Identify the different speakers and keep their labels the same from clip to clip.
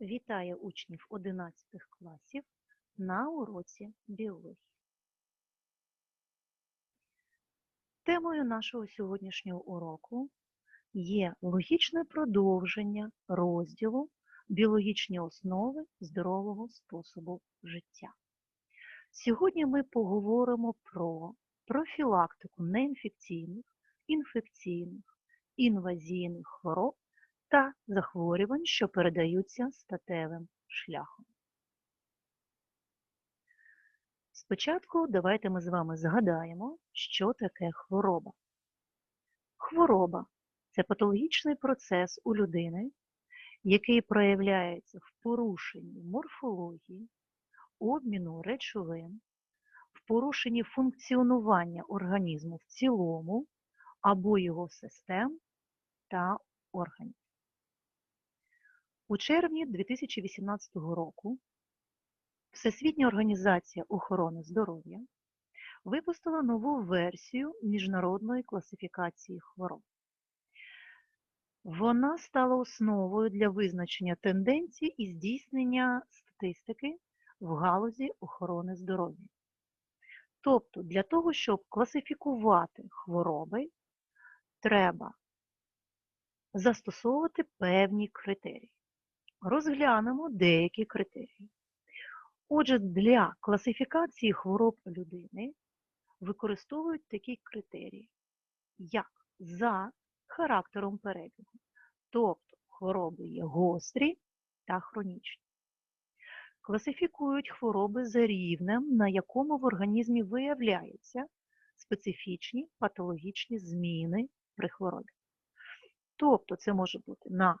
Speaker 1: Вітає учнів 11 класів на уроці біології. Темою нашого сьогоднішнього уроку є логічне продовження розділу біологічні основи здорового способу життя. Сьогодні ми поговоримо про профілактику неінфекційних, інфекційних, інвазійних хвороб та захворювань, що передаються статевим шляхом. Спочатку давайте ми з вами згадаємо, що таке хвороба. Хвороба це патологічний процес у людини, який проявляється в порушенні морфології, обміну речовин, в порушенні функціонування організму в цілому або його систем та органів. У червні 2018 року Всесвітня організація охорони здоров'я випустила нову версію міжнародної класифікації хвороб. Вона стала основою для визначення тенденцій і здійснення статистики в галузі охорони здоров'я. Тобто, для того, щоб класифікувати хвороби, треба застосовувати певні критерії. Розглянемо деякі критерії. Отже, для класифікації хвороб людини використовують такі критерії, як за характером перебігу, тобто хвороби є гострі та хронічні. Класифікують хвороби за рівнем, на якому в організмі виявляються специфічні патологічні зміни при хворобі. Тобто це може бути на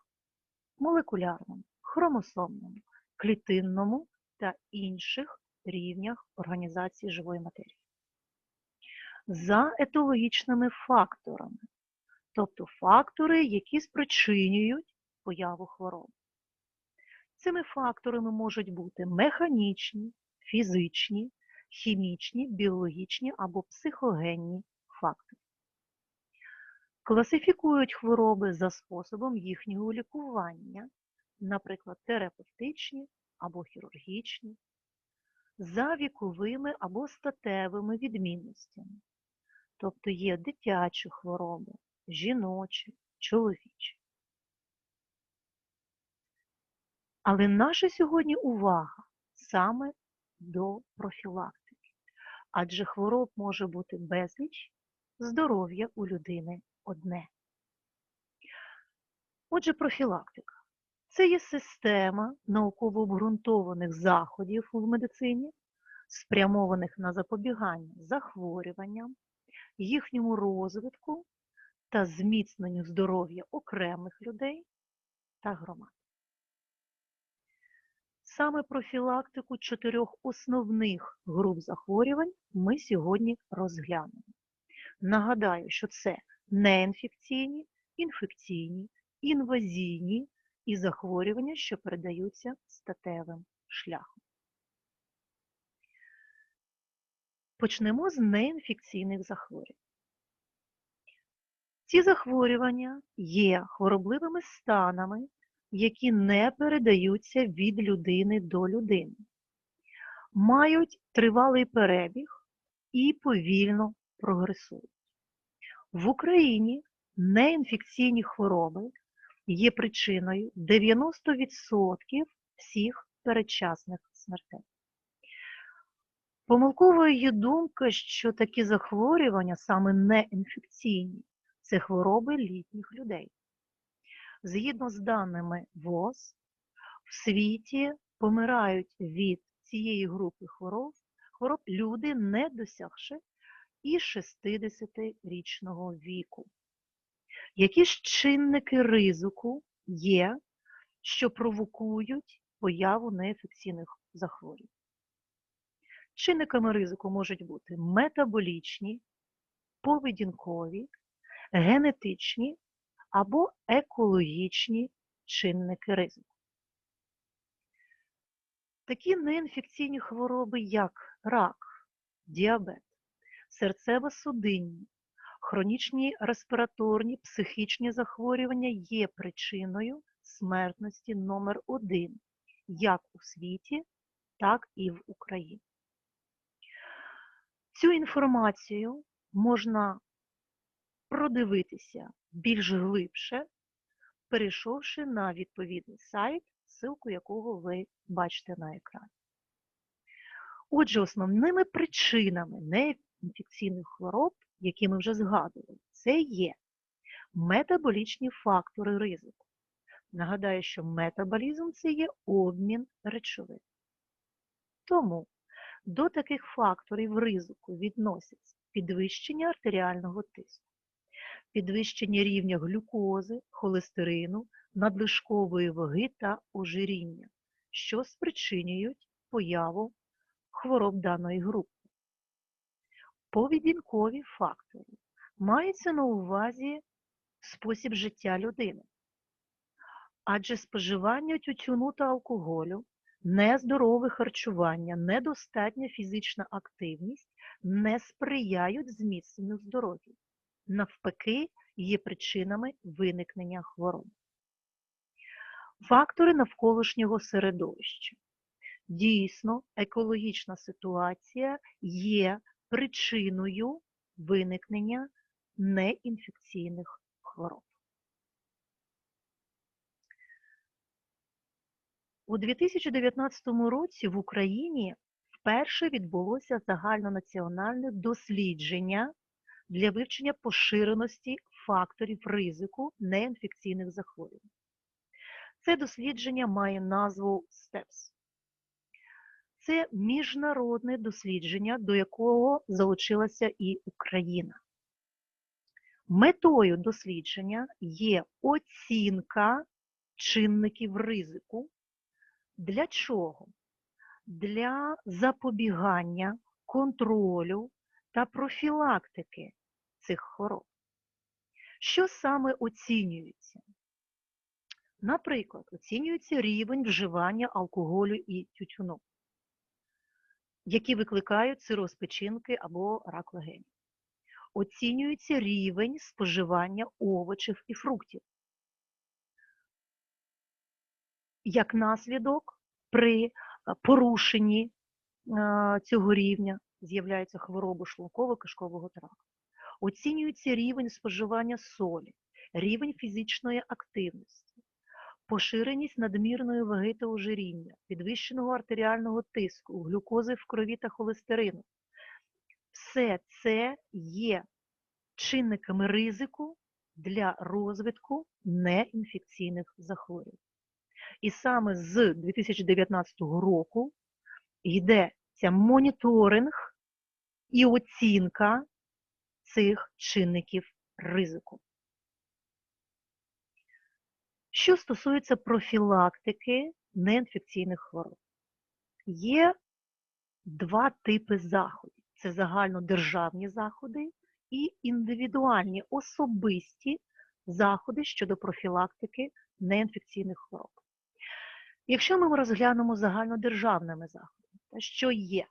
Speaker 1: молекулярному, хромосомному, клітинному та інших рівнях організації живої матерії. За етологічними факторами, тобто фактори, які спричинюють появу хвороб. Цими факторами можуть бути механічні, фізичні, хімічні, біологічні або психогенні фактори. Класифікують хвороби за способом їхнього лікування, наприклад, терапевтичні або хірургічні, за віковими або статевими відмінностями. Тобто є дитячі хвороби, жіночі, чоловічі. Але наша сьогодні увага саме до профілактики, адже хвороб може бути безліч, здоров'я у людини одне. Отже, профілактика. Це є система науково обґрунтованих заходів в медицині, спрямованих на запобігання захворюванням, їхньому розвитку та зміцненню здоров'я окремих людей та громад. Саме профілактику чотирьох основних груп захворювань ми сьогодні розглянемо. Нагадаю, що це неінфекційні, інфекційні, інвазійні і захворювання, що передаються статевим шляхом. Почнемо з неінфекційних захворювань. Ці захворювання є хворобливими станами, які не передаються від людини до людини, мають тривалий перебіг і повільно прогресують. В Україні неінфекційні хвороби є причиною 90% всіх передчасних смертей. Помилковою є думка, що такі захворювання, саме неінфекційні, це хвороби літніх людей. Згідно з даними ВОЗ, в світі помирають від цієї групи хвороб, хвороб люди, не досягши і 60-річного віку. Які ж чинники ризику є, що провокують появу неінфекційних захворювань? Чинниками ризику можуть бути метаболічні, поведінкові, генетичні або екологічні чинники ризику. Такі неінфекційні хвороби, як рак, діабет, серцево-судинні, хронічні респіраторні психічні захворювання є причиною смертності номер один як у світі, так і в Україні. Цю інформацію можна продивитися більш глибше, перейшовши на відповідний сайт, ссылку якого ви бачите на екрані. Отже, основними причинами неінфекційних хвороб, які ми вже згадували, це є метаболічні фактори ризику. Нагадаю, що метаболізм це є обмін речовин. Тому до таких факторів ризику відносяться підвищення артеріального тиску, підвищення рівня глюкози, холестерину, надлишкової ваги та ожиріння, що спричинюють появу хвороб даної групи. Поведінкові фактори мається на увазі спосіб життя людини. Адже споживання тютюну та алкоголю, нездорове харчування, недостатня фізична активність не сприяють зміцненню здоров'я. Навпаки, є причинами виникнення хвороб. Фактори навколишнього середовища. Дійсно, екологічна ситуація є причиною виникнення неінфекційних хвороб. У 2019 році в Україні вперше відбулося загальнонаціональне дослідження для вивчення поширеності факторів ризику неінфекційних захворювань. Це дослідження має назву STEPS. Це міжнародне дослідження, до якого залучилася і Україна. Метою дослідження є оцінка чинників ризику. Для чого? Для запобігання, контролю та профілактики цих хвороб. Що саме оцінюється? Наприклад, оцінюється рівень вживання алкоголю і тютюну, які викликають цироз печінки або рак легенів. Оцінюється рівень споживання овочів і фруктів. Як наслідок, при порушенні цього рівня з'являються хвороби шлунково-кишкового тракту. Оцінюється рівень споживання солі, рівень фізичної активності, поширеність надмірної ваги та ожиріння, підвищеного артеріального тиску, глюкози в крові та холестерину. Все це є чинниками ризику для розвитку неінфекційних захворювань. І саме з 2019 року йдеться моніторинг і оцінка цих чинників ризику. Що стосується профілактики неінфекційних хвороб, є два типи заходів: це загальнодержавні заходи і індивідуальні особисті заходи щодо профілактики неінфекційних хвороб. Якщо ми розглянемо загальнодержавними заходами, то що є?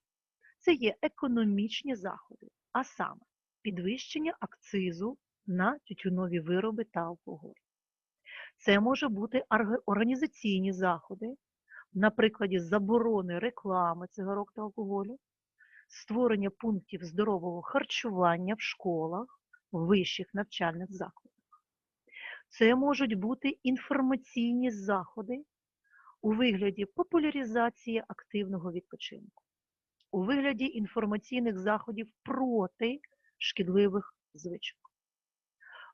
Speaker 1: Це є економічні заходи, а саме підвищення акцизу на тютюнові вироби та алкоголь. Це може бути організаційні заходи, на прикладі заборони реклами цигарок та алкоголю, створення пунктів здорового харчування в школах, вищих навчальних закладах. Це можуть бути інформаційні заходи у вигляді популяризації активного відпочинку, у вигляді інформаційних заходів проти шкідливих звичок.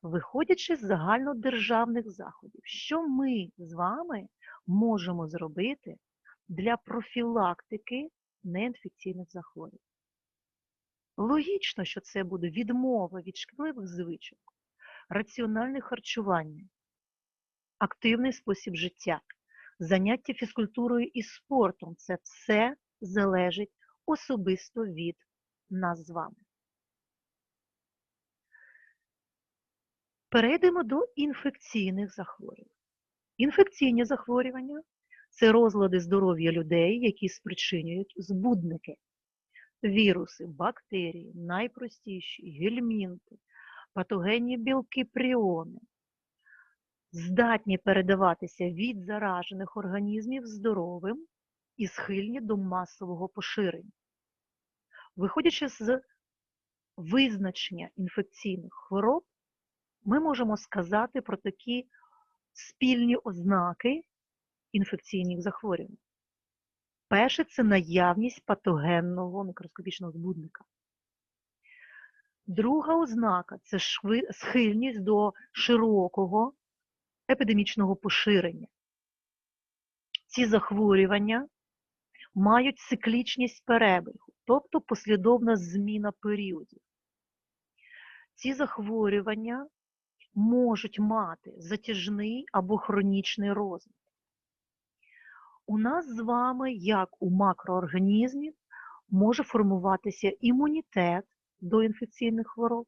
Speaker 1: Виходячи з загальнодержавних заходів, що ми з вами можемо зробити для профілактики неінфекційних захворювань? Логічно, що це буде відмова від шкідливих звичок, раціональне харчування, активний спосіб життя, заняття фізкультурою і спортом це все залежить особисто від нас з вами. Перейдемо до інфекційних захворювань. Інфекційні захворювання це розлади здоров'я людей, які спричинюють збудники, віруси, бактерії, найпростіші, гельмінти, патогенні білки пріони, здатні передаватися від заражених організмів здоровим і схильні до масового поширення. Виходячи з визначення інфекційних хвороб, ми можемо сказати про такі спільні ознаки інфекційних захворювань. Перше це наявність патогенного мікроскопічного збудника. Друга ознака це схильність до широкого епідемічного поширення. Ці захворювання мають циклічність перебігу, тобто послідовна зміна періодів. Ці захворювання можуть мати затяжний або хронічний розвиток. У нас з вами, як у макроорганізмів, може формуватися імунітет до інфекційних хвороб,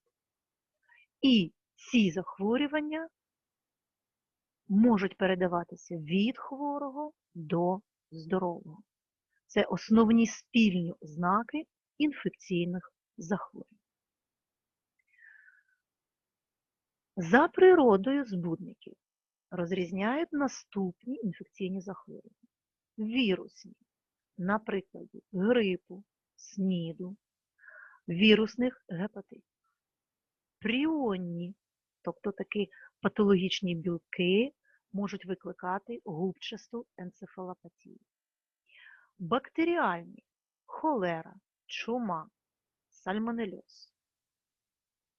Speaker 1: і ці захворювання можуть передаватися від хворого до здорового. Це основні спільні ознаки інфекційних захворювань. За природою збудників розрізняють наступні інфекційні захворювання. Вірусні, наприклад, грипу, сніду, вірусних гепатитів. Пріонні, тобто такі патологічні білки, можуть викликати губчасту енцефалопатію. Бактеріальні холера, чума, сальмонельоз.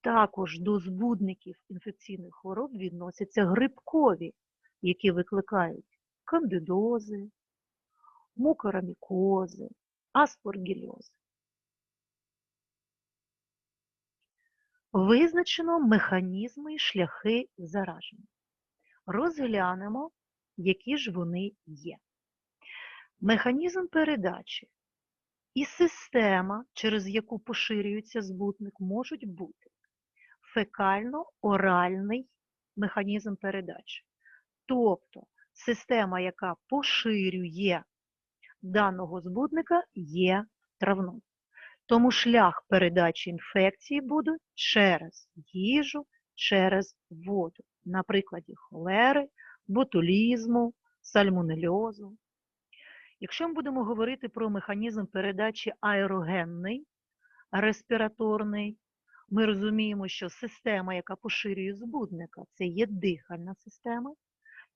Speaker 1: Також до збудників інфекційних хвороб відносяться грибкові, які викликають кандидози, мукорамікози, аспоргільози. Визначено механізми і шляхи зараження. Розглянемо, які ж вони є. Механізм передачі і система, через яку поширюється збутник, можуть бути фекально-оральний механізм передачі. Тобто система, яка поширює даного збудника, є травною. Тому шлях передачі інфекції буде через їжу, через воду, на прикладі холери, ботулізму, сальмонельозу. Якщо ми будемо говорити про механізм передачі аерогенний, респіраторний, ми розуміємо, що система, яка поширює збудника, це є дихальна система,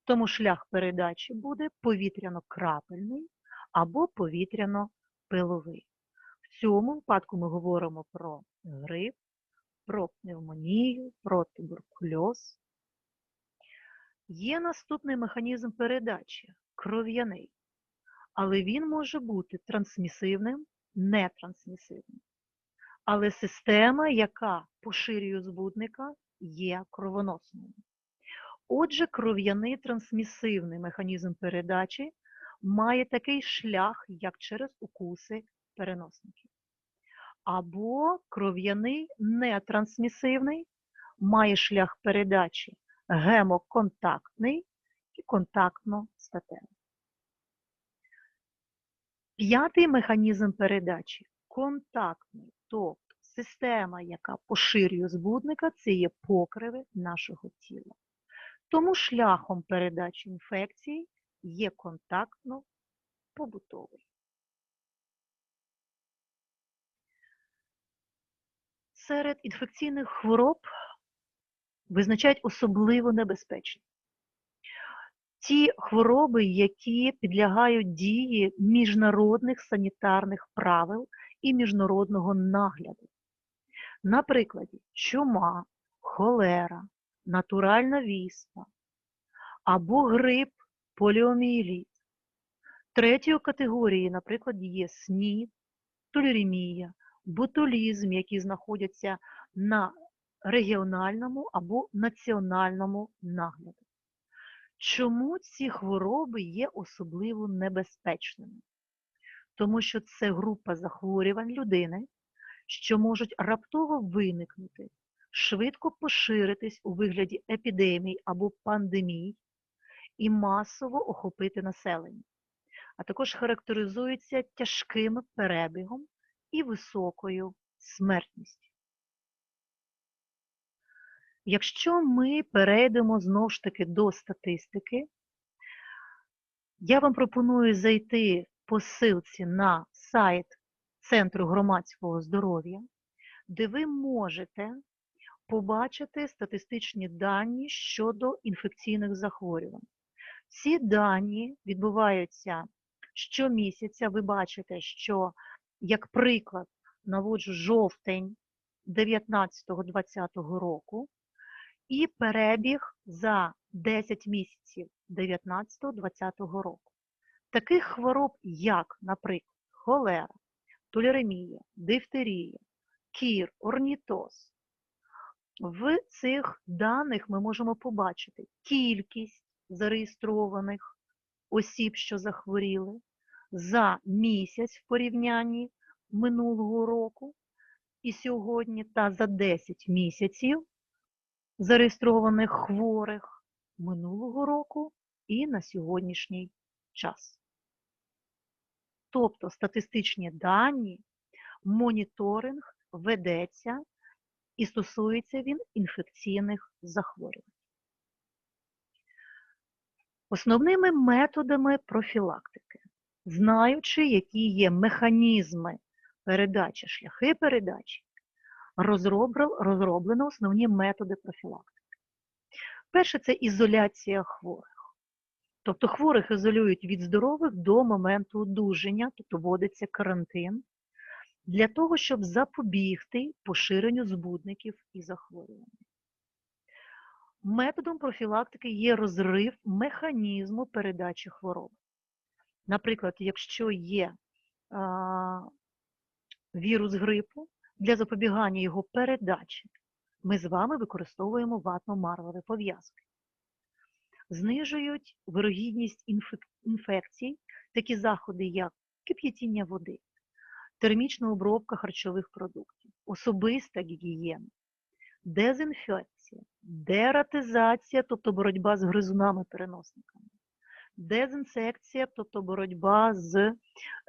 Speaker 1: тому шлях передачі буде повітряно-крапельний або повітряно-пиловий. В цьому випадку ми говоримо про грип, про пневмонію, про туберкульоз. Є наступний механізм передачі кров'яний, але він може бути трансмісивним, нетрансмісивним. Але система, яка поширює збудника, є кровоносною. Отже, кров'яний трансмісивний механізм передачі має такий шлях, як через укуси переносників. Або кров'яний нетрансмісивний має шлях передачі гемоконтактний і контактно-статевий. П'ятий механізм передачі контактний, тобто система, яка поширює збудника, це є покриви нашого тіла. Тому шляхом передачі інфекції є контактно-побутовий. Серед інфекційних хвороб визначають особливо небезпечні. Ті хвороби, які підлягають дії міжнародних санітарних правил і міжнародного нагляду. Наприклад, чума, холера, натуральна віспа або грип, поліомієліт. Третьої категорії, наприклад, є СНІД, толеремія, ботулізм, які знаходяться на регіональному або національному нагляду. Чому ці хвороби є особливо небезпечними? Тому що це група захворювань людини, що можуть раптово виникнути, швидко поширитись у вигляді епідемій або пандемій і масово охопити населення, а також характеризуються тяжким перебігом і високою смертністю. Якщо ми перейдемо знову ж таки до статистики, я вам пропоную зайти по ссылці на сайт Центру громадського здоров'я, де ви можете побачити статистичні дані щодо інфекційних захворювань. Ці дані відбуваються щомісяця. Ви бачите, що, як приклад, наводжу жовтень 19-20 року і перебіг за 10 місяців 19-20 року. Таких хвороб, як, наприклад, холера, толеремія, дифтерія, кір, орнітоз. В цих даних ми можемо побачити кількість зареєстрованих осіб, що захворіли, за місяць в порівнянні минулого року і сьогодні, та за 10 місяців зареєстрованих хворих минулого року і на сьогоднішній час. Тобто статистичні дані, моніторинг ведеться і стосується він інфекційних захворювань. Основними методами профілактики, знаючи, які є механізми передачі, шляхи передачі, розроблено основні методи профілактики. Перше це ізоляція хворих. Тобто хворих ізолюють від здорових до моменту одужання, тобто вводиться карантин, для того, щоб запобігти поширенню збудників і захворювань. Методом профілактики є розрив механізму передачі хвороби. Наприклад, якщо є а, вірус грипу, для запобігання його передачі ми з вами використовуємо ватно-марвові пов'язки. Знижують вирогідність інфекцій, такі заходи, як кип'ятіння води, термічна обробка харчових продуктів, особиста гігієна, дезінфекція, дератизація, тобто боротьба з гризунами-переносниками, дезінсекція, тобто боротьба з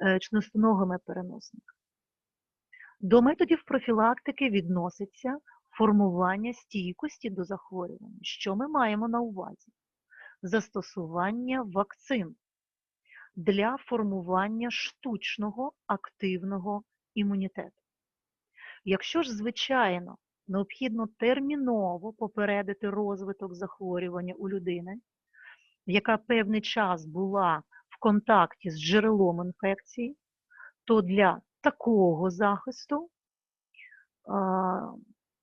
Speaker 1: е, членостоногими переносниками. До методів профілактики відноситься формування стійкості до захворювання. Що ми маємо на увазі? Застосування вакцин для формування штучного активного імунітету. Якщо ж, звичайно, необхідно терміново попередити розвиток захворювання у людини, яка певний час була в контакті з джерелом інфекції, то для такого захисту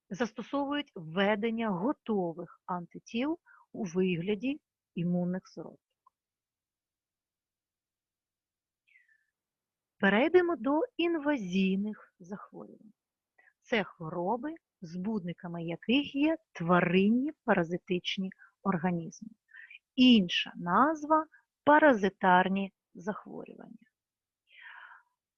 Speaker 1: застосовують введення готових антитіл у вигляді імунних сиропток. Перейдемо до інвазійних захворювань. Це хвороби, збудниками яких є тваринні паразитичні організми. Інша назва паразитарні захворювання.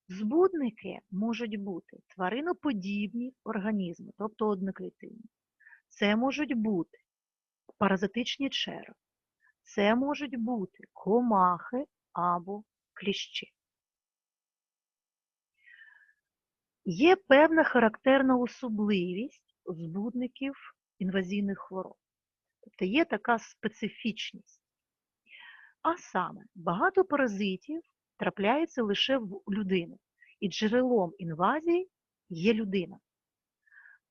Speaker 1: Збудники можуть бути твариноподібні організми, тобто одноклітинні. Це можуть бути паразитичні черви, це можуть бути комахи або кліщі. Є певна характерна особливість збудників інвазійних хвороб. Тобто є така специфічність. А саме, багато паразитів трапляється лише в людини, і джерелом інвазії є людина.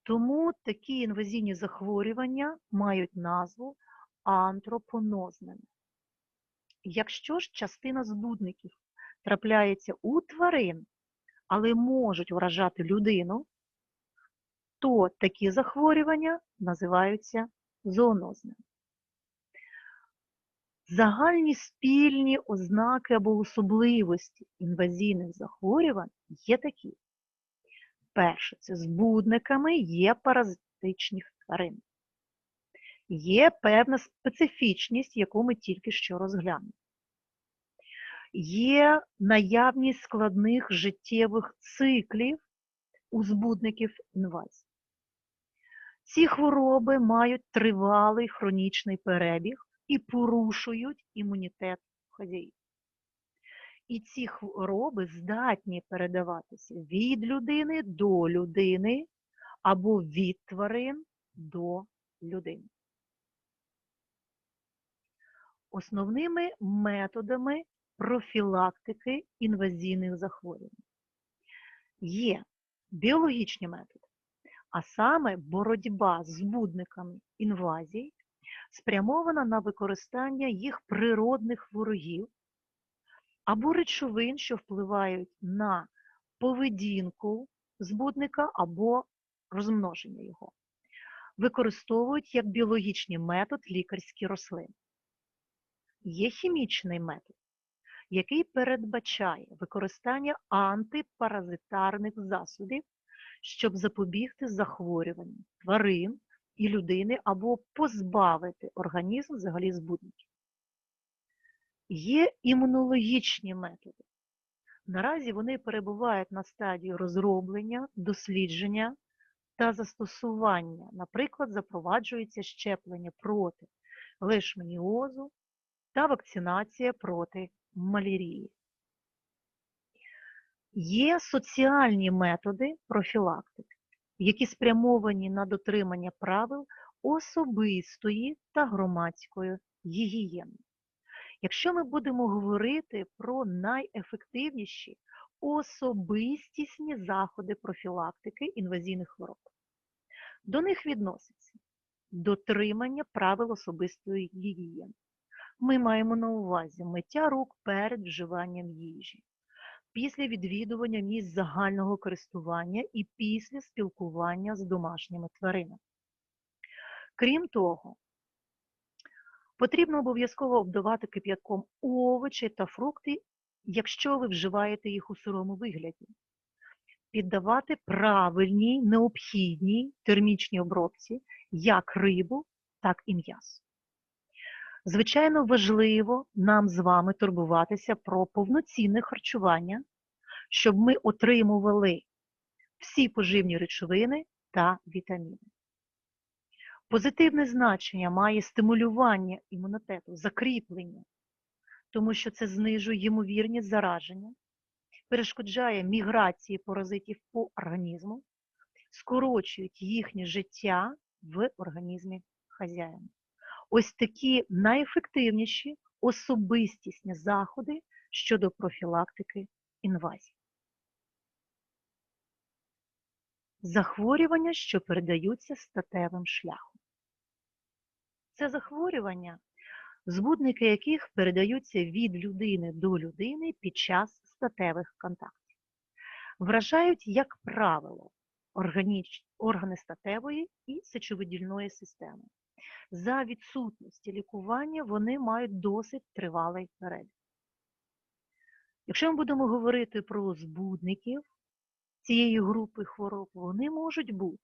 Speaker 1: Тому такі інвазійні захворювання мають назву антропонозними. Якщо ж частина збудників трапляється у тварин, але можуть вражати людину, то такі захворювання називаються зоонозними. Загальні спільні ознаки або особливості інвазійних захворювань є такі. Перше, це збудниками є паразитичних тварин. Є певна специфічність, яку ми тільки що розглянули. Є наявність складних життєвих циклів у збудників інвазії. Ці хвороби мають тривалий хронічний перебіг і порушують імунітет хазяїв. І ці хвороби здатні передаватися від людини до людини або від тварин до людини. Основними методами профілактики інвазійних захворювань є біологічні методи, а саме боротьба з збудниками інвазій, спрямована на використання їх природних ворогів або речовин, що впливають на поведінку збудника або розмноження його. Використовують як біологічний метод лікарські рослини. Є хімічний метод, який передбачає використання антипаразитарних засобів, щоб запобігти захворюванню тварин і людини або позбавити організм взагалі збудників. Є імунологічні методи. Наразі вони перебувають на стадії розроблення, дослідження та застосування. Наприклад, запроваджується щеплення проти лишменіозу та вакцинація проти малярії. Є соціальні методи профілактики, які спрямовані на дотримання правил особистої та громадської гігієни. Якщо ми будемо говорити про найефективніші особистісні заходи профілактики інвазійних хвороб, до них відноситься дотримання правил особистої гігієни. Ми маємо на увазі миття рук перед вживанням їжі, після відвідування місць загального користування і після спілкування з домашніми тваринами. Крім того, потрібно обов'язково обдавати кип'ятком овочі та фрукти, якщо ви вживаєте їх у сирому вигляді, піддавати правильній необхідній термічній обробці як рибу, так і м'ясо. Звичайно, важливо нам з вами турбуватися про повноцінне харчування, щоб ми отримували всі поживні речовини та вітаміни. Позитивне значення має стимулювання імунітету, закріплення, тому що це знижує ймовірність зараження, перешкоджає міграції паразитів по організму, скорочують їхнє життя в організмі хазяїна. Ось такі найефективніші особистісні заходи щодо профілактики інвазій. Захворювання, що передаються статевим шляхом. Це захворювання, збудники яких передаються від людини до людини під час статевих контактів. Вражають, як правило, органи статевої і сечовидільної системи за відсутності лікування вони мають досить тривалий перебіг. Якщо ми будемо говорити про збудників цієї групи хвороб, вони можуть бути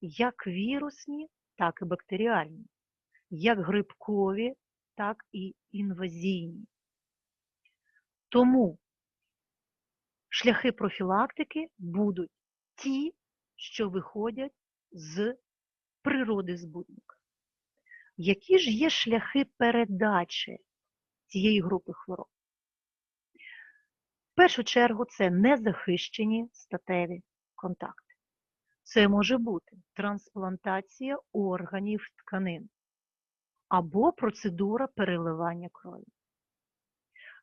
Speaker 1: як вірусні, так і бактеріальні, як грибкові, так і інвазійні. Тому шляхи профілактики будуть ті, що виходять з природи збудника. Які ж є шляхи передачі цієї групи хвороб? В першу чергу це незахищені статеві контакти. Це може бути трансплантація органів тканин або процедура переливання крові.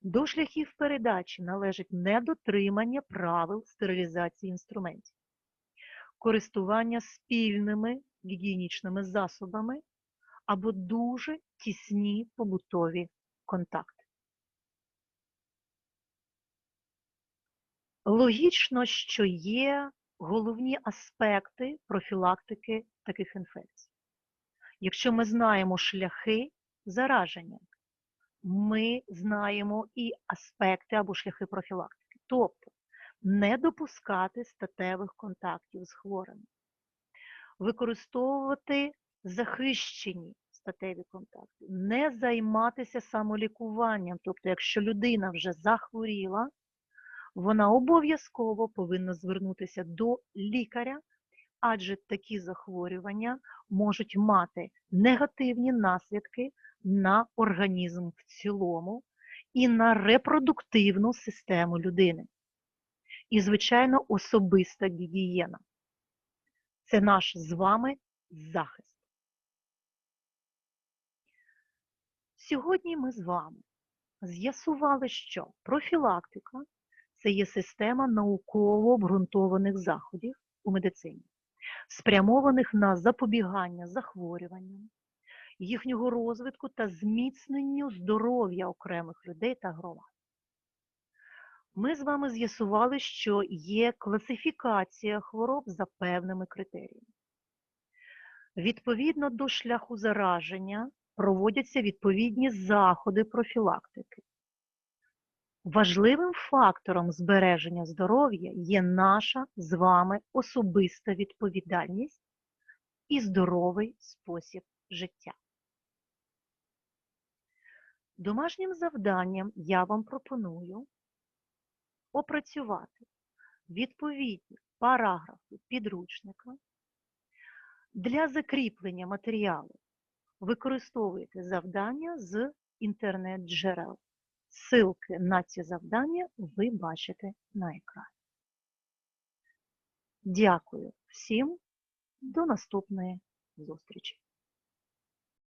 Speaker 1: До шляхів передачі належить недотримання правил стерилізації інструментів, користування спільними гігієнічними засобами або дуже тісні побутові контакти. Логічно, що є головні аспекти профілактики таких інфекцій. Якщо ми знаємо шляхи зараження, ми знаємо і аспекти або шляхи профілактики. Тобто не допускати статевих контактів з хворими, використовувати захищені статеві контакти, не займатися самолікуванням. Тобто, якщо людина вже захворіла, вона обов'язково повинна звернутися до лікаря, адже такі захворювання можуть мати негативні наслідки на організм в цілому і на репродуктивну систему людини. І, звичайно, особиста гігієна. Це наш з вами захист. Сьогодні ми з вами з'ясували, що профілактика це є система науково обґрунтованих заходів у медицині, спрямованих на запобігання захворюванням, їхнього розвитку та зміцненню здоров'я окремих людей та громад. Ми з вами з'ясували, що є класифікація хвороб за певними критеріями. Відповідно до шляху зараження проводяться відповідні заходи профілактики. Важливим фактором збереження здоров'я є наша з вами особиста відповідальність і здоровий спосіб життя. Домашнім завданням я вам пропоную опрацювати відповідні параграфи підручника. Для закріплення матеріалу використовуйте завдання з інтернет-джерел. Силки на ці завдання ви бачите на екрані. Дякую всім. До наступної зустрічі!